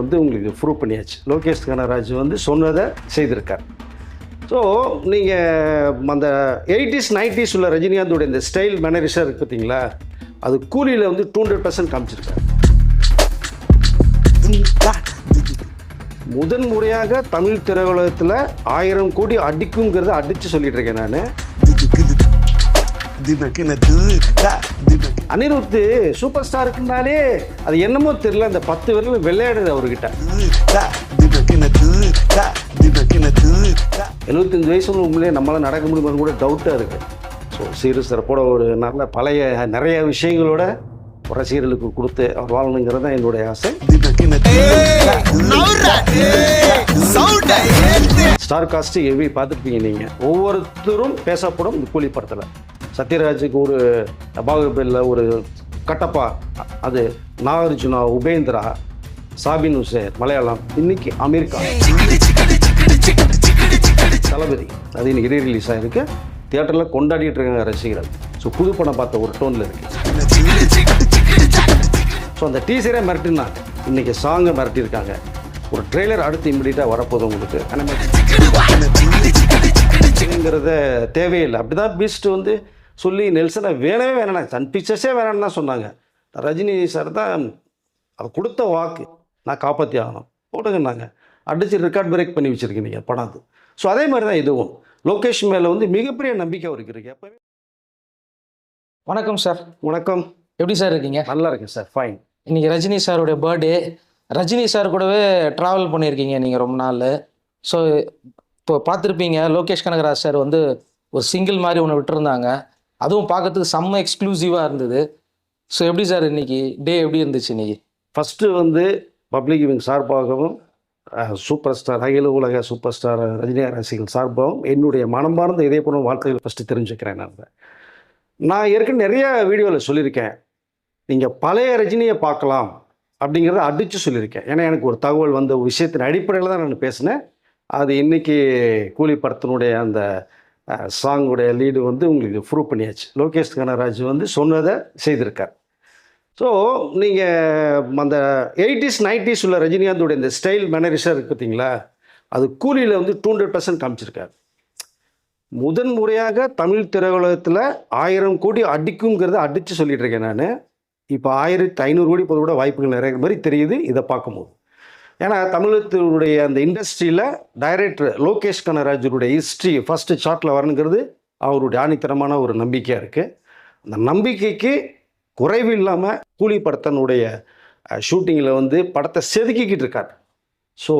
வந்து உங்களுக்கு ப்ரூவ் பண்ணியாச்சு. லோகேஷ் கனராஜ் வந்து சொன்னதை செய்திருக்கார். ஸோ நீங்கள் அந்த எயிட்டிஸ் நைன்டிஸ் உள்ள ரஜினிகாந்தோடைய இந்த ஸ்டைல் மேனரிஸாக இருக்குது பார்த்தீங்களா? அது கூலியில் வந்து டூ ஹண்ட்ரட் பர்சன்ட் காமிச்சிருக்காரு. முதன் முறையாக தமிழ் திரையுலகத்தில் ஆயிரம் கோடி அடிக்குங்கிறத அடித்து சொல்லிட்டு இருக்கேன் நான். அனிருத்து சூப்பர் ஸ்டாருக்குனாலே அது என்னமோ தெரியல அந்த பத்து விரல் விளையாடுது அவர்கிட்ட. எழுபத்தஞ்சு வயசு உண்மையிலே நம்மளால் நடக்க முடியுமான்னு கூட டவுட்டாக இருக்குது ஸோ சீரு சிறப்போட ஒரு நல்ல பழைய நிறைய விஷயங்களோட ரசிகர்களுக்கு கொடுத்து அவர் வாழணுங்கிறது தான் என்னுடைய ஆசை. ஸ்டார் காஸ்ட் எவ்வி பார்த்துருப்பீங்க நீங்கள் ஒவ்வொருத்தரும் பேசப்படும் இந்த கூலி படத்தில். சத்யராஜுக்கு ஒரு பாகுபலியில் ஒரு கட்டப்பா அது நாகார்ஜுனா உபேந்திரா சாபின் உசேன் மலையாளம் இன்னைக்கு அமெரிக்கா தளபதி அது இன்னைக்கு ரீ ரிலீஸ் ஆகிருக்கு தியேட்டரில் கொண்டாடிட்டு இருக்காங்க ரசிகர்கள் ஸோ புது படம் பார்த்த ஒரு டோனில் இருக்கு ஸோ அந்த டீசரே மிரட்டினாங்க இன்னைக்கு சாங்கை மிரட்டியிருக்காங்க ஒரு ட்ரெய்லர் அடுத்து இம்மிடியட்டாக வரப்போதும் உங்களுக்கு அப்படிங்கிறத தேவையில்லை அப்படி தான் பீஸ்ட் வந்து சொல்லி நெல்சனை வேணவே வேணாம். சன் பிக்சர்ஸே வேணாம்னு தான் சொன்னாங்க. ரஜினி சார் தான் அது கொடுத்த வாக்கு நான் காப்பாற்றி ஆகணும். போட்டுங்கன்னாங்க அடித்து ரெக்கார்ட் பிரேக் பண்ணி வச்சுருக்கீங்க நீங்கள் படம் அது. ஸோ அதே மாதிரி தான் இதுவும். லோகேஷ் மேலே வந்து மிகப்பெரிய நம்பிக்கை அவருக்கு இருக்கு. எப்போவே வணக்கம் சார் வணக்கம். எப்படி சார் இருக்கீங்க? நல்லா இருக்கேன் சார் ஃபைன் இன்னைக்கு ரஜினி சாருடைய பர்த்டே ரஜினி சார் கூடவே ட்ராவல் பண்ணியிருக்கீங்க நீங்கள் ரொம்ப நாள். ஸோ இப்போ பார்த்துருப்பீங்க. லோகேஷ் கனகராஜ் சார் வந்து ஒரு சிங்கிள் மாதிரி ஒன்று விட்டுருந்தாங்க. அதுவும் பார்க்கறதுக்கு செம்ம எக்ஸ்க்ளூசிவாக இருந்தது. ஸோ எப்படி சார் இன்னைக்கு டே எப்படி இருந்துச்சு இன்னைக்கு? ஃபஸ்ட்டு வந்து பப்ளிக் இவங்க சார்பாகவும் சூப்பர் ஸ்டார் அகில உலக சூப்பர் ஸ்டார் ரஜினியா ரசிகர்கள் சார்பாகவும் என்னுடைய மனமார்ந்த இதயபூர்வ வாழ்த்துக்கள் ஃபஸ்ட்டு தெரிஞ்சுக்கிறேன் நான். நான் ஏற்கனவே நிறைய வீடியோவில் சொல்லியிருக்கேன். நீங்கள் பழைய ரஜினியை பார்க்கலாம் அப்படிங்கிறத அடித்து சொல்லியிருக்கேன். ஏன்னா எனக்கு ஒரு தகவல் வந்த விஷயத்தின் அடிப்படையில் தான் நான் பேசினேன். அது இன்னைக்கு கூலி படத்தினுடைய அந்த சாங்குடைய லீடு வந்து உங்களுக்கு ப்ரூவ் பண்ணியாச்சு. லோகேஷ் கனராஜ் வந்து சொன்னதை செய்திருக்கார். ஸோ நீங்கள் அந்த எயிட்டிஸ் நைன்டிஸ் உள்ள ரஜினிகாந்தோடைய இந்த ஸ்டைல் மேனரிஸாக இருக்குது பார்த்தீங்களா? அது கூலியில் வந்து டூ ஹண்ட்ரட் பர்சன்ட் காமிச்சிருக்காரு. முதன் முறையாக தமிழ் திரையுலகத்தில் ஆயிரம் கோடி அடிக்குங்கிறத அடித்து சொல்லிட்டு இருக்கேன் நான். இப்போ ஆயிரத்தி ஐநூறு கோடி போது கூட வாய்ப்புகள் நிறைய மாதிரி தெரியுது. இதை பார்க்கும்போது. ஏன்னா தமிழகத்தினுடைய அந்த இண்டஸ்ட்ரியில் டைரக்டர் லோகேஷ் கனராஜருடைய ஹிஸ்ட்ரி ஃபஸ்ட்டு சார்ட்டில் வரணுங்கிறது அவருடைய ஆணித்தரமான ஒரு நம்பிக்கையாக இருக்குது அந்த நம்பிக்கைக்கு குறைவு இல்லாமல் கூலி படத்தனுடைய ஷூட்டிங்கில் வந்து படத்தை செதுக்கிக்கிட்டு இருக்கார். ஸோ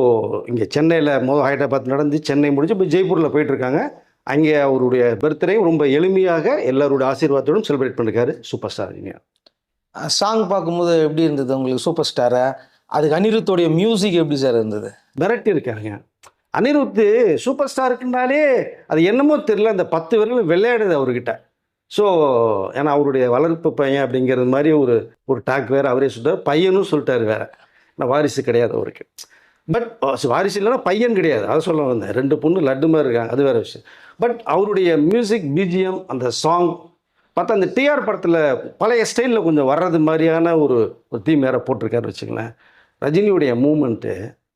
இங்கே சென்னையில் மொதல் ஹைதராபாத் நடந்து சென்னை முடிஞ்சு இப்போ ஜெய்ப்பூரில் போயிட்டுருக்காங்க அங்கே அவருடைய பர்த்டே ரொம்ப எளிமையாக எல்லாருடைய ஆசீர்வாதத்தோடும் செலிப்ரேட் பண்ணிருக்காரு சூப்பர் ஸ்டார் ரஜினியா சாங் பார்க்கும்போது எப்படி இருந்தது உங்களுக்கு சூப்பர் ஸ்டாரை அதுக்கு அனிருத்தோடைய மியூசிக் எப்படி சார் இருந்தது? மிரட்டி இருக்காருங்க. அனிருத்து சூப்பர் ஸ்டாருக்குனாலே அது என்னமோ தெரியல அந்த பத்து விரலும் விளையாடுது அவர்கிட்ட. ஸோ ஏன்னா அவருடைய வளர்ப்பு பையன் அப்படிங்கிறது மாதிரி ஒரு ஒரு டாக் வேறு அவரே சொல்லிட்டார் பையனும் சொல்லிட்டாரு வேற. நான் வாரிசு கிடையாது அவருக்கு. பட் வாரிசு இல்லைன்னா பையன் கிடையாது. அதை சொல்ல வந்தேன். ரெண்டு பொண்ணு லட்டு மாதிரி இருக்காங்க. அது வேற விஷயம். பட் அவருடைய மியூசிக் பிஜிஎம் அந்த சாங் பார்த்தா அந்த டிஆர் படத்தில் பழைய ஸ்டைலில் கொஞ்சம் வர்றது மாதிரியான ஒரு ஒரு தீம் வேறு போட்டிருக்காரு வச்சுங்களேன் ரஜினியுடைய மூமெண்ட்டு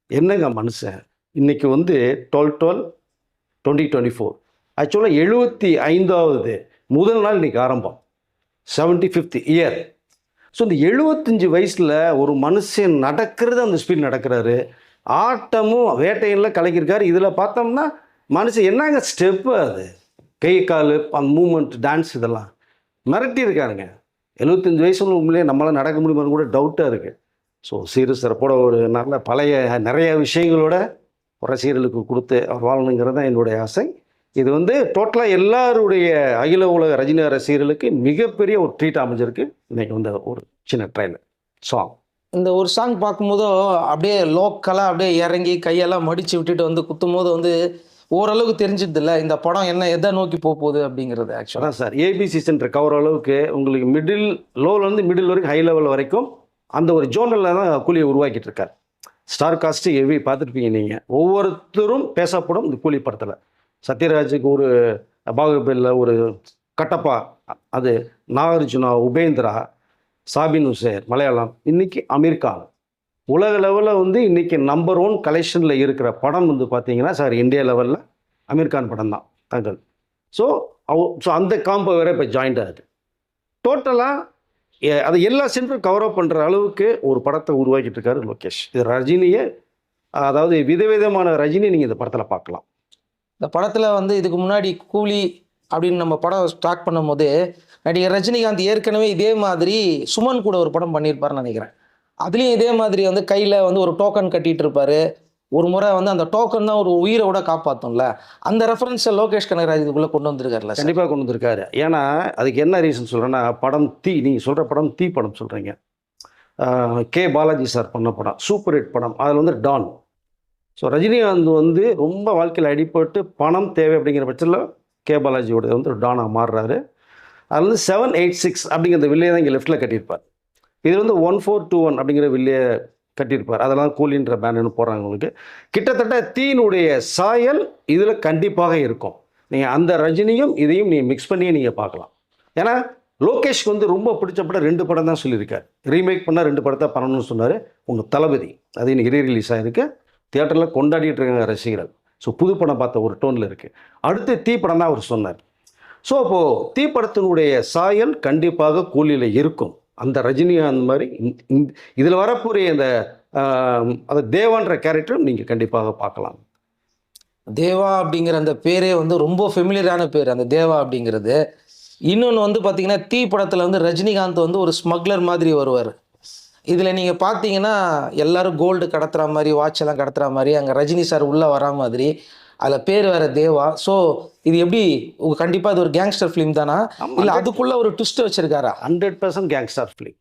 என்னங்க மனுஷன்? இன்றைக்கி வந்து twelve twelve twenty twenty four ஆக்சுவலாக எழுபத்தி ஐந்தாவது முதல் நாள் இன்றைக்கி ஆரம்பம். செவன்ட்டி ஃபிஃப்த் இயர் ஸோ இந்த எழுபத்தஞ்சு வயசில் ஒரு மனுஷன் நடக்கிறது அந்த ஸ்பீட் நடக்கிறாரு. ஆட்டமும் வேட்டையெல்லாம் கலக்கியிருக்காரு. இதில் பார்த்தோம்னா மனுஷன் என்னங்க ஸ்டெப்பு அது? கை கால் அந்த மூமெண்ட் டான்ஸ் இதெல்லாம். மிரட்டி இருக்காருங்க எழுபத்தஞ்சு வயசுல உண்மையிலே நம்மளால் நடக்க முடியுமான்னு கூட டவுட்டாக இருக்குது ஸோ சீரு சிறப்போட ஒரு நல்ல பழைய நிறைய விஷயங்களோட ரசிகர்களுக்கு கொடுத்து அவர் வாழணுங்கிறது தான் என்னுடைய ஆசை. இது வந்து டோட்டலாக எல்லாருடைய அகில உலக ரஜினி ரசிகர்களுக்கு மிகப்பெரிய ஒரு ட்ரீட் அமைஞ்சிருக்கு. இன்னைக்கு வந்து ஒரு சின்ன ட்ரைலர் சாங். இந்த ஒரு சாங் பார்க்கும்போது அப்படியே லோக்கலாக அப்படியே இறங்கி கையெல்லாம் மடித்து விட்டுட்டு வந்து குத்தும் போது வந்து ஓரளவுக்கு தெரிஞ்சிடுதுல்ல இந்த படம் என்ன எதை நோக்கி போக போகுது அப்படிங்கிறது ஆக்சுவலாக சார் ஏபிசி சென்டர் கவர் அளவுக்கு உங்களுக்கு மிடில் லோலேருந்து மிடில் வரைக்கும் ஹை லெவல் வரைக்கும் அந்த ஒரு ஜோனலில் தான் கூலியை உருவாக்கிட்டு இருக்கார் ஸ்டார் காஸ்ட்டு எவ்வி பார்த்துருப்பீங்க நீங்கள் ஒவ்வொருத்தரும் பேசப்படும் இந்த கூலி படத்தில். சத்யராஜுக்கு ஒரு பாகுபலியில் ஒரு கட்டப்பா அது நாகார்ஜுனா உபேந்திரா சாபின் உசேர் மலையாளம் இன்னைக்கு அமீர்கான். உலக லெவலில் வந்து இன்றைக்கி நம்பர் ஒன் கலெக்ஷனில் இருக்கிற படம் வந்து பார்த்தீங்கன்னா சார் இந்தியா லெவலில் அமீர்கான் படம் தான் தங்கள். ஸோ அவ ஸோ அந்த காம்போ வேற இப்போ ஜாயிண்ட் ஆகுது. டோட்டலாக அதை எல்லா சென்டரும் கவர் அப் பண்ணுற அளவுக்கு ஒரு படத்தை உருவாக்கிட்டு இருக்காரு லோகேஷ். இது ரஜினியை அதாவது விதவிதமான ரஜினி நீங்கள் இந்த படத்தில் பார்க்கலாம். இந்த படத்தில் வந்து இதுக்கு முன்னாடி கூலி அப்படின்னு நம்ம படம் ஸ்டார்ட் பண்ணும்போது நடிகர் ரஜினிகாந்த் ஏற்கனவே இதே மாதிரி சுமன் கூட ஒரு படம் பண்ணியிருப்பாருன்னு நினைக்கிறேன். அதுலேயும் இதே மாதிரி வந்து கையில் வந்து ஒரு டோக்கன் கட்டிகிட்டு இருப்பார் ஒரு முறை வந்து அந்த டோக்கன் தான் ஒரு உயிரை கூட காப்பாற்றும்ல அந்த ரெஃபரன்ஸை லோகேஷ் கனகராஜ் இதுக்குள்ளே கொண்டு வந்திருக்காருல்ல கண்டிப்பாக கொண்டு வந்திருக்காரு. ஏன்னா அதுக்கு என்ன ரீசன் சொல்கிறேன்னா படம் தீ நீங்கள் சொல்கிற படம் தீ படம் சொல்கிறீங்க கே பாலாஜி சார் பண்ண படம் சூப்பர் ஹிட் படம். அதில் வந்து டான் ஸோ ரஜினிகாந்த் வந்து ரொம்ப வாழ்க்கையில் அடிபட்டு பணம் தேவை அப்படிங்கிற பட்சத்தில் கே பாலாஜியோட வந்து டானாக மாறுறாரு. அதில் வந்து செவன் எயிட் சிக்ஸ் அப்படிங்கிற வில்லையை தான் இங்கே லெஃப்ட்டில் கட்டியிருப்பார். இது வந்து ஒன் ஃபோர் டூ ஒன் அப்படிங்கிற வில்லையை கட்டியிருப்பார். அதெல்லாம் கூலின்ற பேனர்னு போடுறாங்க உங்களுக்கு. கிட்டத்தட்ட தீனுடைய சாயல் இதில் கண்டிப்பாக இருக்கும். நீங்கள் அந்த ரஜினியும் இதையும் நீங்கள் மிக்ஸ் பண்ணியே நீங்கள் பார்க்கலாம். ஏன்னா லோகேஷ்க்கு வந்து ரொம்ப பிடிச்ச படம் ரெண்டு படம் தான் சொல்லியிருக்கார். ரீமேக் பண்ணால் ரெண்டு படத்தை பண்ணணும்னு சொன்னார் உங்கள் தளபதி. அது இன்னைக்கு ரீ ரிலீஸ் ஆகிருக்கு தியேட்டரில் கொண்டாடிட்டு இருக்காங்க ரசிகர்கள். ஸோ புது படம் பார்த்த ஒரு டோனில் இருக்குது அடுத்து தீ படம் தான் அவர் சொன்னார். ஸோ அப்போது தீ படத்தினுடைய சாயல் கண்டிப்பாக கூலியில் இருக்கும். அந்த ரஜினிகாந்த் மாதிரி இதில் வரக்கூடிய இந்த அந்த தேவான்ற கேரக்டரும் நீங்கள் கண்டிப்பாக பார்க்கலாம். தேவா அப்படிங்கிற அந்த பேரே வந்து ரொம்ப ஃபெமிலியரான பேர் அந்த தேவா அப்படிங்கிறது. இன்னொன்று வந்து பார்த்தீங்கன்னா தீ படத்தில் வந்து ரஜினிகாந்த் வந்து ஒரு ஸ்மக்லர் மாதிரி வருவார். இதில் நீங்கள் பார்த்தீங்கன்னா எல்லோரும் கோல்டு கடத்துகிற மாதிரி வாட்ச் எல்லாம் கடத்துற மாதிரி அங்கே ரஜினி சார் உள்ளே வரா மாதிரி அதில் பேர் வேற தேவா. ஸோ இது எப்படி கண்டிப்பாக இது ஒரு கேங்ஸ்டர் ஃபிலிம் தானா? இல்லை அதுக்குள்ளே ஒரு twist வச்சிருக்காரா? Hundred percent gangster film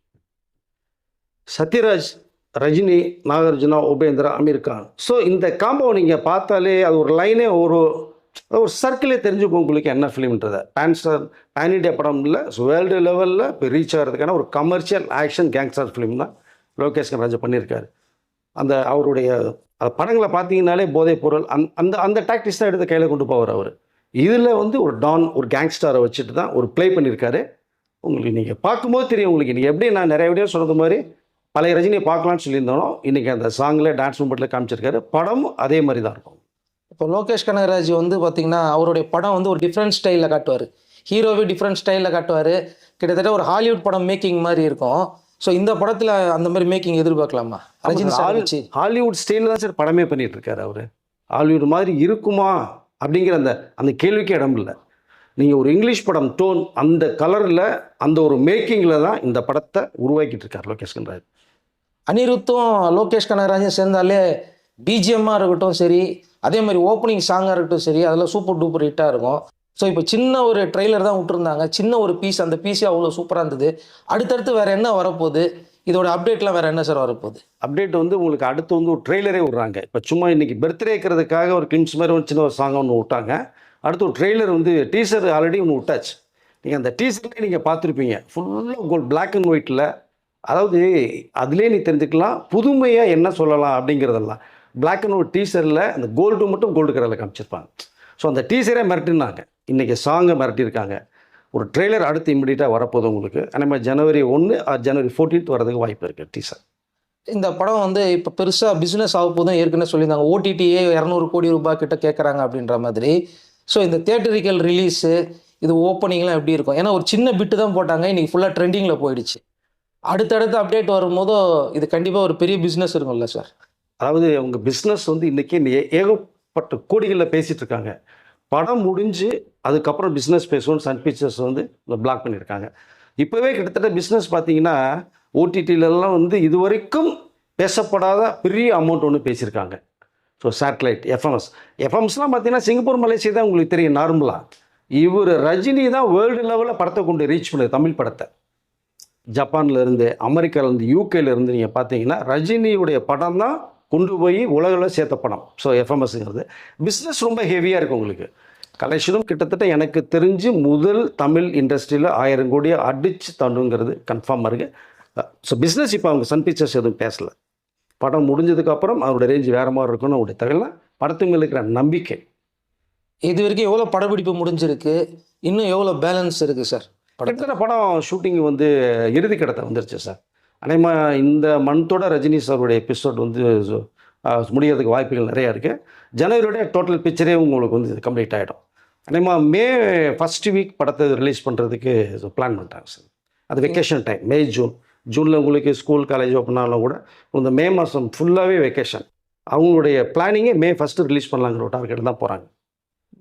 Sathyaraj Rajini Nagarjuna Upendra Aamir Khan. So இந்த காம்போ நீங்கள் பார்த்தாலே அது ஒரு லைனே ஒரு ஒரு சர்க்கிளே தெரிஞ்சுக்கும் உங்களுக்கு என்ன ஃபிலிம்ன்றதை பேன் ஸ்டார் பேன் இண்டியா படம் இல்லை வேர்ல்டு லெவலில் இப்போ ரீச் ஆகிறதுக்கான ஒரு கமர்ஷியல் ஆக்ஷன் கேங்ஸ்டர் ஃபிலிம் தான் லோகேஷ் கனராஜ் பண்ணியிருக்காரு. அந்த அவருடைய அந்த படங்களை பார்த்தீங்கன்னாலே போதைப் பொருள் அந் அந்த அந்த டாக்டிக்ஸ் தான் எடுத்து கையில் கொண்டு போவார் அவர். இதில் வந்து ஒரு டான் ஒரு கேங்ஸ்டாரை வச்சுட்டு தான் ஒரு ப்ளே பண்ணியிருக்காரு உங்களுக்கு நீங்கள் பார்க்கும்போது தெரியும் உங்களுக்கு. நீங்கள் எப்படி நான் நிறைய வீடியோ சொன்னது மாதிரி பழைய ரஜினியை பார்க்கலாம்னு சொல்லியிருந்தாலும் இன்றைக்கி அந்த சாங்கில் டான்ஸ் மூமெண்ட்டில் காமிச்சிருக்காரு. படமும் அதே மாதிரி தான் இருக்கும். இப்போ லோகேஷ் கனகராஜ் வந்து பார்த்தீங்கன்னா அவருடைய படம் வந்து ஒரு டிஃப்ரெண்ட் ஸ்டைலில் காட்டுவார். ஹீரோவே டிஃப்ரெண்ட் ஸ்டைலில் காட்டுவார். கிட்டத்தட்ட ஒரு ஹாலிவுட் படம் மேக்கிங் மாதிரி இருக்கும். ஸோ இந்த படத்தில் அந்த மாதிரி மேக்கிங் எதிர்பார்க்கலாமா? ரஜினி சார் ஹாலிவுட் ஸ்டைலில் தான் சார் படமே பண்ணிட்டு இருக்காரு அவர். ஹாலிவுட் மாதிரி இருக்குமா? அப்படிங்கிற அந்த அந்த கேள்விக்கு இடம் இல்லை. நீங்கள் ஒரு இங்கிலீஷ் படம் டோன் அந்த கலரில் அந்த ஒரு மேக்கிங்கில் தான் இந்த படத்தை உருவாக்கிட்டு இருக்கார் லோகேஷ் கனராஜ் அனிருத்தும் லோகேஷ் கனகராஜும் சேர்ந்தாலே பிஜிஎம்மாக இருக்கட்டும் சரி அதே மாதிரி ஓப்பனிங் சாங்காக இருக்கட்டும் சரி அதெல்லாம் சூப்பர் டூப்பர் ஹிட்டாக இருக்கும். ஸோ இப்போ சின்ன ஒரு ட்ரெய்லர் தான் விட்டுருந்தாங்க. சின்ன ஒரு பீஸ் அந்த பீஸே அவ்வளோ சூப்பராக இருந்தது. அடுத்தடுத்து வேறு என்ன வரப்போகுது? இதோட அப்டேட்லாம் வேறு என்ன சார் வரப்போகுது? அப்டேட் வந்து உங்களுக்கு அடுத்து வந்து ஒரு ட்ரெய்லரே விட்றாங்க. இப்போ சும்மா இன்றைக்கி பர்த்டே இருக்கிறதுக்காக ஒரு கிங்ஸ் மாதிரி ஒரு சின்ன ஒரு சாங் ஒன்று விட்டாங்க. அடுத்து ஒரு ட்ரெய்லர் வந்து டீசர் ஆல்ரெடி ஒன்று விட்டாச்சு. நீங்கள் அந்த டீசர்லேயே நீங்கள் பார்த்துருப்பீங்க. ஃபுல்லாக கோல்ட் பிளாக் அண்ட் ஒயிட்டில் அதாவது அதுலேயே நீ தெரிஞ்சுக்கலாம். புதுமையாக என்ன சொல்லலாம் அப்படிங்கிறதெல்லாம். பிளாக் அண்ட் ஒயிட் டீசரில் அந்த கோல்டு மட்டும் கோல்டு கலரில் காமிச்சிருப்பாங்க. ஸோ அந்த டீசரே மிரட்டினாங்க. இன்றைக்கி சாங்கை மிரட்டியிருக்காங்க. ஒரு ட்ரெய்லர் அடுத்து இம்மிடியட்டாக வரப்போகுது உங்களுக்கு. நம்ம ஜனவரி ஒன்று ஜனவரி 14th வரதுக்கு வாய்ப்பு இருக்குது டீசர் இந்த படம் வந்து இப்போ பெருசாக பிஸ்னஸ் ஆக போதும் ஏற்கனவே சொல்லியிருந்தாங்க. ஓடிடியே இரநூறு கோடி ரூபாய் கிட்ட கேட்குறாங்க அப்படின்ற மாதிரி. ஸோ இந்த தேட்டரிக்கல் ரிலீஸு இது ஓப்பனிங்லாம் எப்படி இருக்கும்? ஏன்னா ஒரு சின்ன பிட்டு தான் போட்டாங்க. இன்னைக்கு ஃபுல்லாக ட்ரெண்டிங்கில் போயிடுச்சு. அடுத்தடுத்து அப்டேட் வரும்போது இது கண்டிப்பாக ஒரு பெரிய பிஸ்னஸ் இருக்கும்ல சார் அதாவது அவங்க பிஸ்னஸ் வந்து இன்றைக்கி ஏகப்பட்ட கோடிகளில் பேசிகிட்டு இருக்காங்க. படம் முடிஞ்சு அதுக்கப்புறம் பிஸ்னஸ் பேசுவோம் சன் பிக்சர்ஸ் வந்து பிளாக் பண்ணியிருக்காங்க. இப்போவே கிட்டத்தட்ட பிஸ்னஸ் பார்த்தீங்கன்னா ஓடிடியிலலாம் வந்து இது வரைக்கும் பேசப்படாத பெரிய அமௌண்ட் ஒன்று பேசியிருக்காங்க. ஸோ சேட்டலைட் எஃப்எம்எஸ் எஃப்எம்ஸ்லாம் பார்த்தீங்கன்னா சிங்கப்பூர் மலேசியா தான் உங்களுக்கு தெரியும் நார்மலாக இவர் ரஜினி தான் வேர்ல்டு லெவலில் படத்தை கொண்டு ரீச் பண்ணுது தமிழ் படத்தை. ஜப்பான்லேருந்து இருந்து யூகேலேருந்து நீங்கள் பார்த்தீங்கன்னா ரஜினியுடைய படம் தான் கொண்டு போய் உலகில் சேர்த்த படம் ஸோ எஃப்எம்எஸ்ங்கிறது பிஸ்னஸ் ரொம்ப ஹெவியாக இருக்குது உங்களுக்கு. கலெக்ஷனும் கிட்டத்தட்ட எனக்கு தெரிஞ்சு முதல் தமிழ் இண்டஸ்ட்ரியில் ஆயிரம் கோடியை அடித்து தண்டுங்கிறது கன்ஃபார்மாக இருக்குது ஸோ பிஸ்னஸ் இப்போ அவங்க சன் பிக்சர்ஸ் எதுவும் பேசலை. படம் முடிஞ்சதுக்கப்புறம் அவரோட ரேஞ்ச் வேறு மாதிரி இருக்கும்னு அவருடைய தகவல். படத்து மேல இருக்கிற நம்பிக்கை. இது வரைக்கும் எவ்வளோ படப்பிடிப்பு முடிஞ்சிருக்கு? இன்னும் எவ்வளோ பேலன்ஸ் இருக்குது சார் படத்தில். படம் ஷூட்டிங் வந்து இறுதி கடத்தை வந்துருச்சு சார் அதேமாதிரி இந்த மந்த்தோட ரஜினி சாருடைய எபிசோட் வந்து முடியறதுக்கு வாய்ப்புகள் நிறையா இருக்குது ஜனவரியோட டோட்டல் பிக்சரே உங்களுக்கு வந்து கம்ப்ளீட் ஆகிடும் அதேமாதிரி மே ஃபஸ்ட் வீக் படத்தை ரிலீஸ் பண்ணுறதுக்கு பிளான் பண்ணிட்டாங்க சார். அது வெக்கேஷன் டைம் மே ஜூன் ஜூனில் உங்களுக்கு ஸ்கூல் காலேஜ் ஓப்பன் ஆனாலும் கூட இந்த மே மாதம் ஃபுல்லாகவே வெக்கேஷன் அவங்களுடைய பிளானிங்கே மே ஃபஸ்ட்டு ரிலீஸ் பண்ணலாங்கிற ஒரு டார்கெட் தான் போகிறாங்க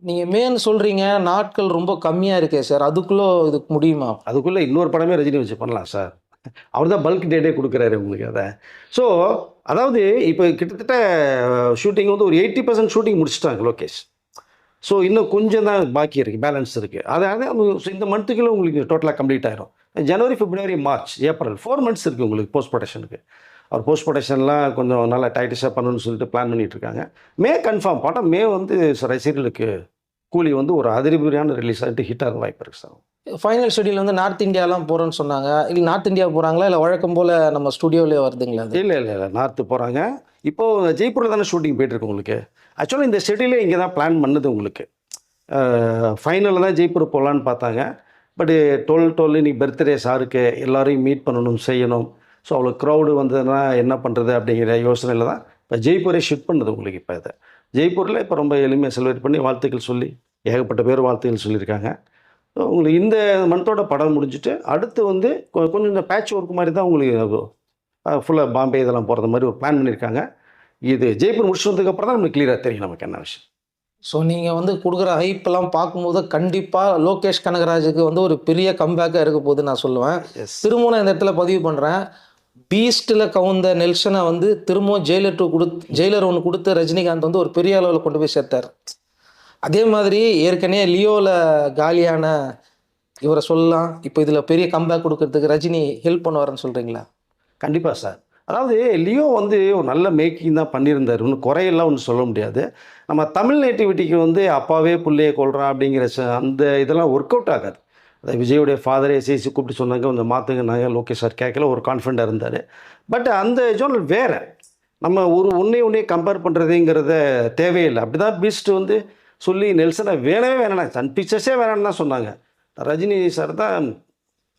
நீங்கள் மேன்னு சொல்கிறீங்க நாட்கள் ரொம்ப கம்மியாக இருக்கே சார். அதுக்குள்ளே இதுக்கு முடியுமா? அதுக்குள்ளே இன்னொரு படமே ரஜினி வச்சு பண்ணலாம் சார். அவர் தான் பல்க் டேட்டே கொடுக்குறாரு உங்களுக்கு அதை. ஸோ அதாவது இப்போ கிட்டத்தட்ட ஷூட்டிங் வந்து ஒரு எயிட்டி பர்சன்ட் ஷூட்டிங் முடிச்சிட்டாங்க லோகேஷ். ஸோ இன்னும் கொஞ்சம் தான் பாக்கி இருக்குது பேலன்ஸ் இருக்குது அதாவது இந்த மந்த்துக்குள்ளே உங்களுக்கு டோட்டலாக கம்ப்ளீட் ஆயிரும். January February March April four months இருக்குது உங்களுக்கு போஸ்ட் ப்ரொடக்ஷனுக்கு அவர் போஸ்ட் ப்ரொடக்ஷன்லாம் கொஞ்சம் நல்லா டைட்டிஸாக பண்ணணும்னு சொல்லிட்டு பிளான் பண்ணிட்டு இருக்காங்க. மே கன்ஃபார்ம் படம் மே வந்து சீரியலுக்கு கூலி வந்து ஒரு அதிரிபுரியான ரிலீஸ் ஆகிட்டு ஹிட் ஆகிற வாய்ப்பு இருக்குது சார். ஃபைனல் ஷெடியூல் வந்து நார்த் இந்தியாலாம் போகிறேன்னு சொன்னாங்க. இல்லை நார்த் இந்தியா போகிறாங்களா இல்லை வழக்கம் போல் நம்ம ஸ்டுடியோவிலே வருதுங்களா இல்லை இல்லை இல்லை. நார்த்து போகிறாங்க இப்போது ஜெய்ப்பூரில் தானே ஷூட்டிங் போயிட்டுருக்கு உங்களுக்கு? ஆக்சுவலாக இந்த ஷெடியூலே இங்கே தான் பிளான் பண்ணுது உங்களுக்கு. ஃபைனலில் தான் ஜெய்ப்பூர் போகலான்னு பார்த்தாங்க. பட் டுவெல் டுவெல் இன்னைக்கு பர்த்டே சாருக்கு எல்லோரையும் மீட் பண்ணணும் செய்யணும். ஸோ அவ்வளோ க்ரௌடு வந்ததுன்னா என்ன பண்ணுறது அப்படிங்கிற யோசனையில் தான் இப்போ ஜெய்ப்பூரே ஷிஃப்ட் பண்ணுது உங்களுக்கு இப்போ இதை. ஜெய்ப்பூரில் இப்போ ரொம்ப எளிமையாக செலிப்ரேட் பண்ணி வாழ்த்துக்கள் சொல்லி ஏகப்பட்ட பேர் வாழ்த்துக்கள் சொல்லியிருக்காங்க. ஸோ உங்களுக்கு இந்த மந்தோட படம் முடிஞ்சுட்டு அடுத்து வந்து கொஞ்சம் இந்த பேட்ச் ஒர்க் மாதிரி தான் உங்களுக்கு ஃபுல்லாக பாம்பே இதெல்லாம் போகிறது மாதிரி ஒரு பிளான் பண்ணியிருக்காங்க இது ஜெய்ப்பூர் முடிச்சு வந்ததுக்கப்புறம் தான் நமக்கு கிளியராக தெரியும் நமக்கு என்ன விஷயம். ஸோ நீங்கள் வந்து கொடுக்குற ஹைப்பெல்லாம் பார்க்கும்போது கண்டிப்பாக லோகேஷ் கனகராஜுக்கு வந்து ஒரு பெரிய கம்பேக்காக இருக்க போகுது நான் சொல்லுவேன். நான் இந்த இடத்துல பதிவு பண்ணுறேன் பீஸ்டில் கவுந்த நெல்சனை வந்து திரும்பவும் ஜெயிலர் டூ கொடுத்து ஜெயிலர் ஒன்று கொடுத்து ரஜினிகாந்த் வந்து ஒரு பெரிய அளவில் கொண்டு போய் சேர்த்தார். அதே மாதிரி ஏற்கனவே லியோவில் காலியான இவரை சொல்லலாம். இப்போ இதில் பெரிய கம்பேக் கொடுக்கறதுக்கு ரஜினி ஹெல்ப் பண்ணுவாருன்னு சொல்கிறீங்களா கண்டிப்பாக சார் அதாவது லியோ வந்து ஒரு நல்ல மேக்கிங் தான் பண்ணியிருந்தார். ஒன்றும் குறையெல்லாம் ஒன்றும் சொல்ல முடியாது. நம்ம தமிழ் நேட்டிவிட்டிக்கு வந்து அப்பாவே புள்ளையை கொள்கிறான் அப்படிங்கிற ச- அந்த இதெல்லாம் ஒர்க் அவுட் ஆகாது. அதை விஜயோடைய ஃபாதரே சேசி கூப்பிட்டு சொன்னாங்க கொஞ்சம் மாற்றுங்கன்னாங்க லோகேஷ் சார் கேட்கல ஒரு கான்ஃபிடண்டாக இருந்தார். பட் அந்த ஜோனல் வேறு. நம்ம ஒரு ஒன்றே ஒன்றே கம்பேர் பண்ணுறதுங்கிறத தேவையில்லை. அப்படி தான் பீஸ்ட் வந்து சொல்லி நெல்சனை வேணவே வேணாம். சன் பிக்சர்ஸே வேணாம்னு தான் சொன்னாங்க. ரஜினி சார் தான்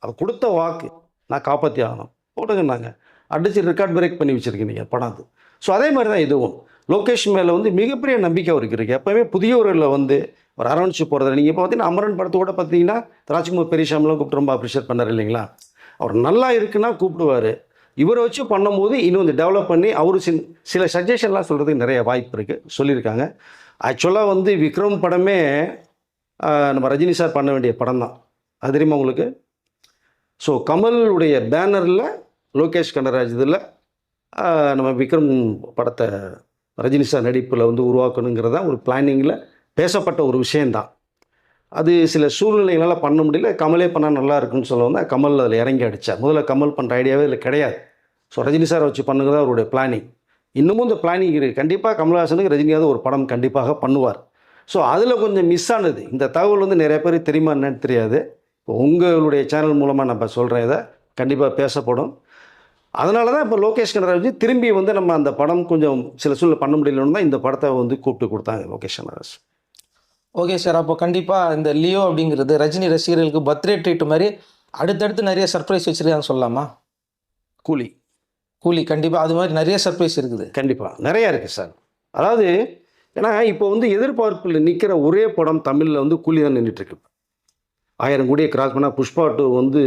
அது கொடுத்த வாக்கு நான் காப்பாற்றி ஆகணும். போட்டுங்கன்னாங்க அடித்து ரெக்கார்ட் பிரேக் பண்ணி வச்சுருக்கீங்க நீங்கள் படம் அது. ஸோ அதே மாதிரி தான் இதுவும். லோகேஷ் மேலே வந்து மிகப்பெரிய நம்பிக்கை அவருக்கு இருக்குது எப்போவுமே புதியவர்களில் வந்து ஒரு அரவணைச்சு போகிறது நீங்கள் இப்போ பார்த்தீங்கன்னா அமரன் படத்தோட பார்த்தீங்கன்னா ராஜ்குமார் பெரியசாமிலாம் கூப்பிட்டு ரொம்ப அப்ரிஷியேட் பண்ணார் இல்லைங்களா? அவர் நல்லா இருக்குன்னா கூப்பிடுவார். இவரை வச்சு பண்ணும்போது இன்னும் வந்து டெவலப் பண்ணி அவரு சின் சில சஜஷன்லாம் சொல்கிறதுக்கு நிறைய வாய்ப்பு இருக்குது சொல்லியிருக்காங்க. ஆக்சுவலாக வந்து விக்ரம் படமே நம்ம ரஜினி சார் பண்ண வேண்டிய படம் தான். அது தெரியுமா உங்களுக்கு? ஸோ கமலுடைய பேனரில் லோகேஷ் கனராஜ் இதில் நம்ம விக்ரம் படத்தை ரஜினி சார் நடிப்பில் வந்து உருவாக்கணுங்கிறது தான் ஒரு பிளானிங்கில் பேசப்பட்ட ஒரு விஷயந்தான் அது சில சூழ்நிலைகளால் பண்ண முடியல. கமலே பண்ணால் நல்லா இருக்குன்னு சொல்ல வந்தால் கமல் அதில் இறங்கி அடித்தார் முதல்ல கமல் பண்ணுற ஐடியாவே இதில் கிடையாது. ஸோ ரஜினி சார் வச்சு பண்ணுங்க தான் அவருடைய பிளானிங் இன்னமும் இந்த பிளானிங் இருக்குது கண்டிப்பாக கமல்ஹாசனுக்கு ரஜினியாவது ஒரு படம் கண்டிப்பாக பண்ணுவார். ஸோ அதில் கொஞ்சம் மிஸ் ஆனது. இந்த தகவல் வந்து நிறைய பேர் தெரியுமா என்னன்னு தெரியாது. இப்போ உங்களுடைய சேனல் மூலமாக நம்ம சொல்கிறேன் இதை. கண்டிப்பாக பேசப்படும். அதனால தான் இப்போ லோகேஷ் கனராஜ் திரும்பி வந்து நம்ம அந்த படம் கொஞ்சம் சில சூழ்நிலை பண்ண முடியலன்னு தான் இந்த படத்தை வந்து கூப்பிட்டு கொடுத்தாங்க லோகேஷ் கனராஜ். Okay sir. அப்போ கண்டிப்பாக இந்த லியோ அப்படிங்கிறது ரஜினி ரசிகர்களுக்கு பர்த்டே ட்ரீட் மாதிரி அடுத்தடுத்து நிறைய சர்ப்ரைஸ் வச்சிருக்காங்க சொல்லலாமா? கூலி. கூலி கண்டிப்பாக அது மாதிரி நிறைய சர்ப்ரைஸ் இருக்குது. கண்டிப்பாக நிறையா இருக்குது சார். அதாவது ஏன்னா இப்போ வந்து எதிர்பார்ப்பில் நிற்கிற ஒரே படம் தமிழில் வந்து கூலி தான் நின்றுட்டுருக்கு ஆயிரம் கோடியை கிராஸ் பண்ணால் புஷ்பா டூ வந்து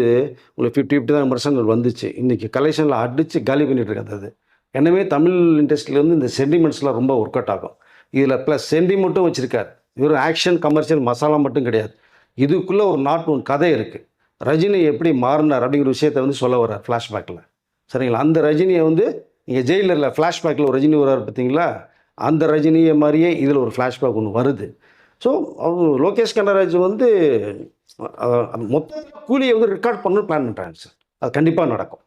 உங்களுக்கு ஃபிஃப்டி ஃபிஃப்டி தான் பர்சன்ட் வந்துச்சு. இன்றைக்கி கலெக்ஷனில் அடித்து காலி பண்ணிட்டு இருக்காது அது. எனவே தமிழ் இண்டஸ்ட்ரியிலேருந்து இந்த சென்டிமெண்ட்ஸ்லாம் ரொம்ப ஒர்க் அவுட் ஆகும். இதில் ப்ளஸ் சென்டிமெண்ட்டும் வச்சுருக்கார். இவர் ஆக்ஷன் கமர்ஷியல் மசாலா மட்டும் கிடையாது. இதுக்குள்ளே ஒரு நாட்டு ஒன் கதை இருக்குது ரஜினி எப்படி மாறினார் அப்படிங்கிற விஷயத்தை வந்து சொல்ல வர்றார் ஃப்ளாஷ்பேக்கில் சரிங்களா? அந்த ரஜினியை வந்து நீங்கள் ஜெயிலரில் ஃப்ளாஷ்பேக்கில் ஒரு ரஜினி வர்றார் பார்த்தீங்களா? அந்த ரஜினியை மாதிரியே இதில் ஒரு ஃப்ளாஷ்பேக் ஒன்று வருது. ஸோ லோகேஷ் கனராஜ் வந்து மொத்த கூலியை வந்து ரெக்கார்ட் பண்ணணும்னு பிளான் பண்ணுறாங்க சார் அது கண்டிப்பாக நடக்கும்.